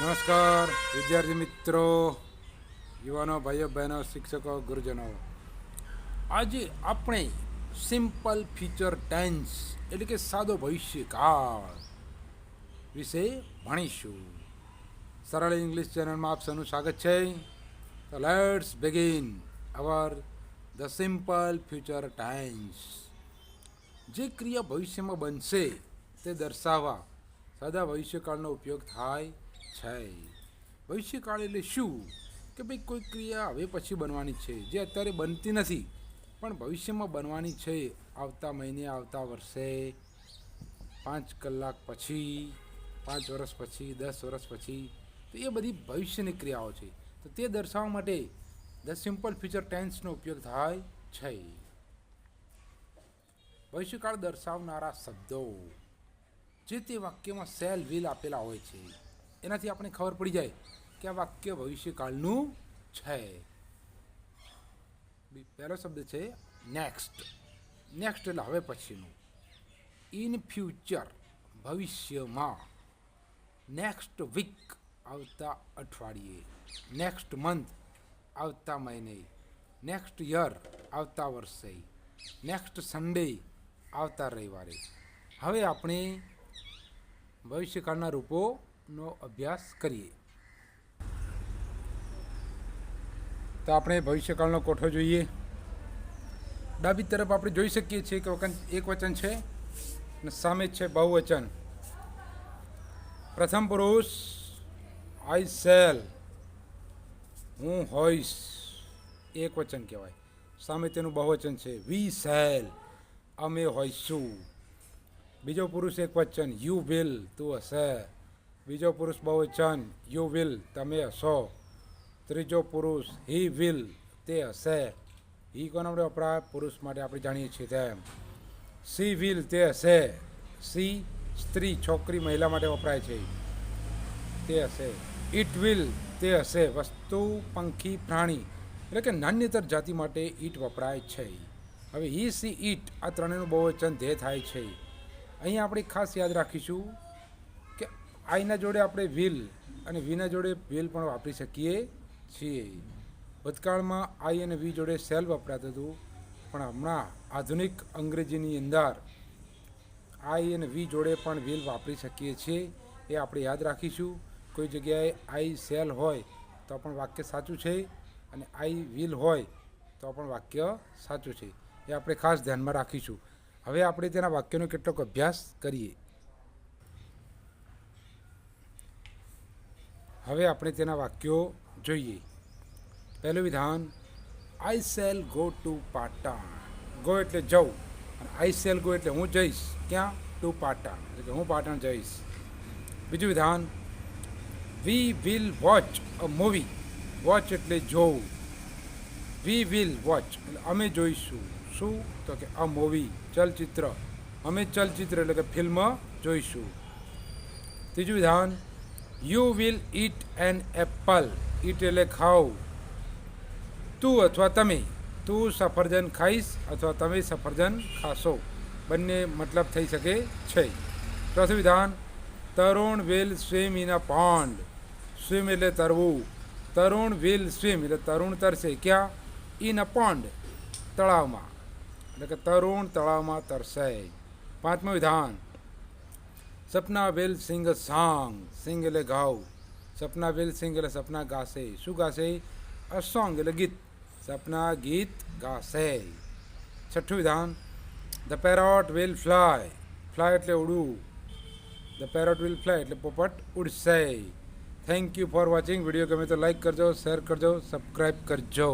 નમસ્કાર, વિદ્યાર્થી મિત્રો, યુવાનો, ભાઈઓ, બહેનો, શિક્ષકો, ગુરુજનો. આજે આપણે સિમ્પલ ફ્યુચર ટેન્સ એટલે કે સાદો ભવિષ્યકાળ વિશે ભણીશું. સરળ ઇંગ્લિશ ચેનલમાં આપ સ્વાગત છે. તો let's begin our the simple future tense જે ક્રિયા ભવિષ્યમાં બનશે તે દર્શાવવા સાદા ભવિષ્યકાળનો ઉપયોગ થાય છે. ભવિષ્યકાળ એટલે શું? કે ભાઈ કોઈ ક્રિયા હવે પછી બનવાની છે, જે અત્યારે બનતી નથી, પણ ભવિષ્યમાં બનવાની છે આવતા મહિને, આવતા વર્ષે, પાંચ કલાક પછી, પાંચ વર્ષ પછી, દસ વર્ષ પછી, તો એ બધી ભવિષ્યની ક્રિયાઓ છે. તો તે દર્શાવવા માટે ધ સિમ્પલ ફ્યુચર ટેન્સનો ઉપયોગ થાય છે. ભવિષ્યકાળ દર્શાવનારા શબ્દો, જે તે વાક્યમાં સેલ, વિલ આપેલા હોય છે. એનાથી આપણે ખબર પડી જાય કે આ વાક્ય ભવિષ્યકાળનું છે. પહેલો શબ્દ છે નેક્સ્ટ નેક્સ્ટ એટલે હવે પછીનું. ઇન ફ્યુચર ભવિષ્યમાં. નેક્સ્ટ વીક આવતા અઠવાડિયે. નેક્સ્ટ મંથ આવતા મહિને. નેક્સ્ટ યર આવતા વર્ષે. નેક્સ્ટ સન્ડે આવતા રવિવારે. હવે આપણે ભવિષ્યકાળના રૂપોનો અભ્યાસ કરીએ. તો આપણે ભવિષ્યકાળનો કોઠો જોઈએ. ડાબી તરફ આપણે જોઈ શકીએ છીએ કે વચન એક વચન છે અને સામે છે બહુવચન. પ્રથમ પુરુષ આઈ સેલ હું હોઈશ. એક વચન કહેવાય. સામે તેનું બહુવચન છે વી સેલ અમે હોઈશું. બીજો પુરુષ એક વચન યુ વિલ તું હશે. બીજો પુરુષ બહુવચન યુ વિલ તમે હશો. ત્રીજો પુરુષ હી વિલ તે હશે. હી કોના માટે વપરાય પુરુષ માટે આપણે જાણીએ છીએ તેમ. સી વિલ તે હશે. સી સ્ત્રી, છોકરી, મહિલા માટે વપરાય છે તે હશે. ઇટ વિલ તે હશે. વસ્તુ, પંખી, પ્રાણી, એટલે કે નાન્યતર જાતિ માટે ઈટ વપરાય છે હવે હી સી ઈટ આ ત્રણેયનું બહુવચન ધ્યેય થાય છે અહીં આપણે ખાસ યાદ રાખીશું. આઈના જોડે આપણે વ્હીલ અને વીના જોડે વ્હીલ પણ વાપરી શકીએ છીએ. ભૂતકાળમાં આઈ અને વી જોડે સેલ વપરાતું હતું, પણ હમણાં આધુનિક અંગ્રેજીની અંદર આઈ અને વી જોડે પણ વ્હીલ વાપરી શકીએ છીએ એ આપણે યાદ રાખીશું. કોઈ જગ્યાએ આઈ સેલ હોય તો પણ વાક્ય સાચું છે અને આઈ વિલ હોય તો પણ વાક્ય સાચું છે. એ આપણે ખાસ ધ્યાનમાં રાખીશું. હવે આપણે તેના વાક્યનો કેટલોક અભ્યાસ કરીએ. હવે આપણે તેના વાક્યો જોઈએ. પહેલું વિધાન I shall go to Patan go એટલે જવું અને આઈ સેલ ગો એટલે હું જઈશ. ક્યાં? ટુ પાટણ એટલે કે હું પાટણ જઈશ. બીજું વિધાન we will watch a movie watch એટલે જોવું. વી વિલ વોચ એટલે અમે જોઈશું. શું? તો કે અ મૂવી ચલચિત્ર. અમે ચલચિત્ર એટલે કે ફિલ્મ જોઈશું. ત્રીજું વિધાન you will eat an apple eat એટલે ખાવ તું અથવા તમે. તું સફરજન ખાઈશ અથવા તમે સફરજન ખાશો. બંને મતલબ થઈ શકે છે. ચોથું વિધાન Tarun will swim in a pond. Swim એટલે તરવું. તરુણ વિલ સ્વિમ એટલે તરુણ તરશે. ક્યાં? ઇન અ પોન્ડ, તળાવમાં. એટલે કે તરુણ તળાવમાં તરશે. પાંચમું વિધાન સપના વેલ સિંગ સોંગ, સિંગ એટલે ગાવ સપના વેલ સિંગ એટલે સપના ગાશે. શું ગાશે? અ સોંગ એટલે ગીત. સપના ગીત ગાશે. છઠ્ઠું વિધાન. The parrot will fly fly એટલે ઉડવું. ધ પેરોટ વિલ ફ્લાય એટલે પોપટ ઉડશે. Thank you for watching video ગમે તો લાઈક કરજો શેર કરજો સબસ્ક્રાઈબ કરજો.